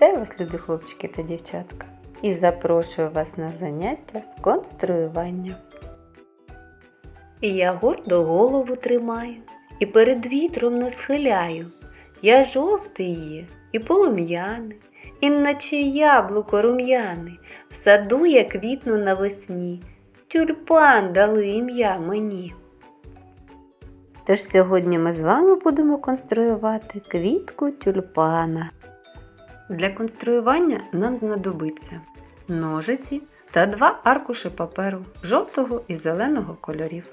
вас, любі хлопчики та дівчатка, і запрошую вас на заняття з конструювання. Я гордо голову тримаю і перед вітром не схиляю. Я жовтий є і полум'яний, і наче яблуко рум'яний, в саду я квітну навесні, тюльпан дали ім'я мені. Тож сьогодні ми з вами будемо конструювати квітку тюльпана. Для конструювання нам знадобиться ножиці та два аркуші паперу жовтого і зеленого кольорів.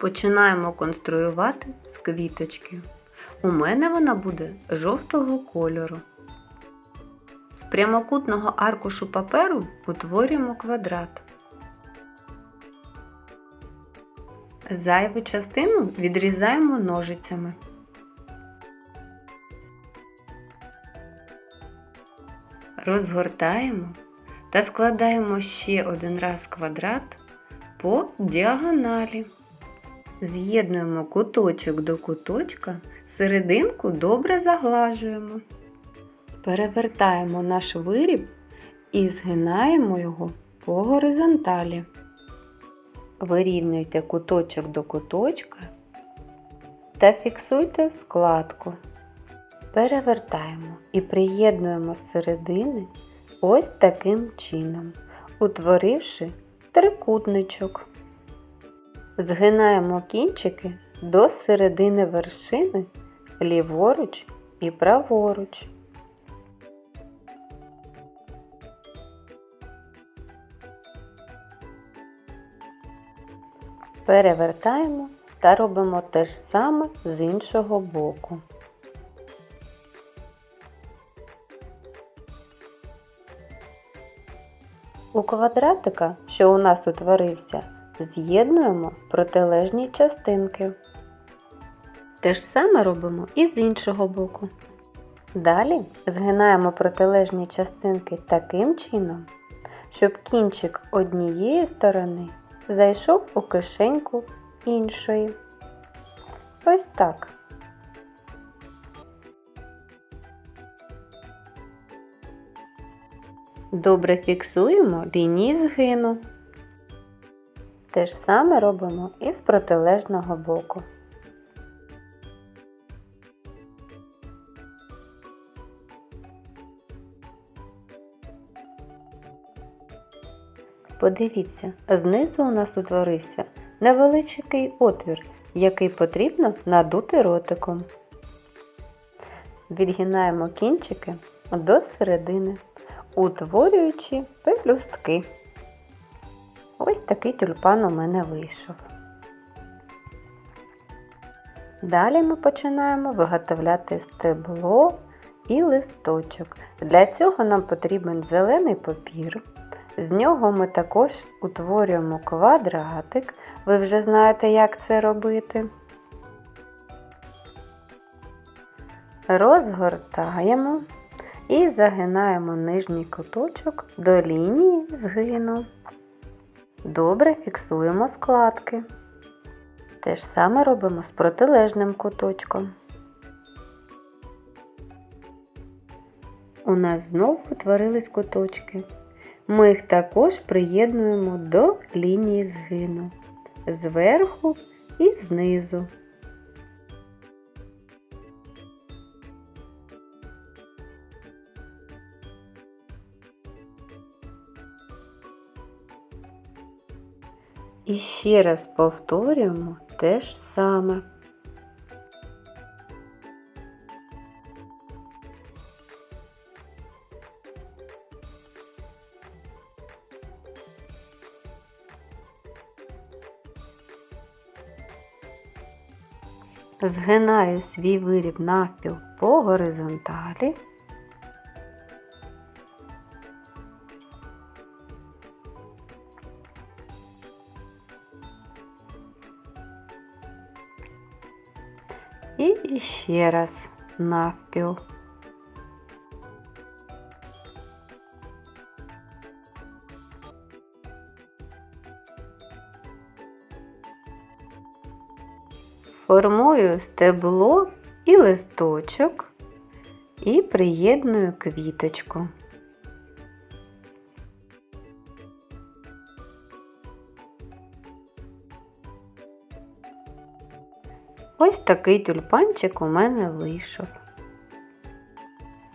Починаємо конструювати з квіточки. У мене вона буде жовтого кольору. З прямокутного аркушу паперу утворюємо квадрат. Зайву частину відрізаємо ножицями. Розгортаємо та складаємо ще один раз квадрат по діагоналі. З'єднуємо куточок до куточка, серединку добре заглажуємо. Перевертаємо наш виріб і згинаємо його по горизонталі. Вирівнюйте куточок до куточка та фіксуйте складку. Перевертаємо і приєднуємо з середини ось таким чином, утворивши трикутничок. Згинаємо кінчики до середини вершини ліворуч і праворуч. Перевертаємо та робимо те ж саме з іншого боку. У квадратика, що у нас утворився, з'єднуємо протилежні частинки. Те ж саме робимо і з іншого боку. Далі згинаємо протилежні частинки таким чином, щоб кінчик однієї сторони зайшов у кишеньку іншої. Ось так. Добре фіксуємо лінії згину. Те ж саме робимо і з протилежного боку. Подивіться, знизу у нас утворився невеличкий отвір, який потрібно надути ротиком. Відгинаємо кінчики до середини, утворюючи пелюстки. Ось такий тюльпан у мене вийшов. Далі ми починаємо виготовляти стебло і листочок. Для цього нам потрібен зелений папір. З нього ми також утворюємо квадратик. Ви вже знаєте, як це робити. Розгортаємо і загинаємо нижній куточок до лінії згину. Добре фіксуємо складки. Те ж саме робимо з протилежним куточком. У нас знову утворились куточки. Ми їх також приєднуємо до лінії згину зверху і знизу. І ще раз повторюємо те ж саме. Згинаю свій виріб навпіл по горизонталі. І ще раз навпіл. Формую стебло і листочок і приєдную квіточку. Ось такий тюльпанчик у мене вийшов.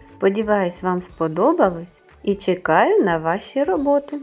Сподіваюсь, вам сподобалось і чекаю на ваші роботи.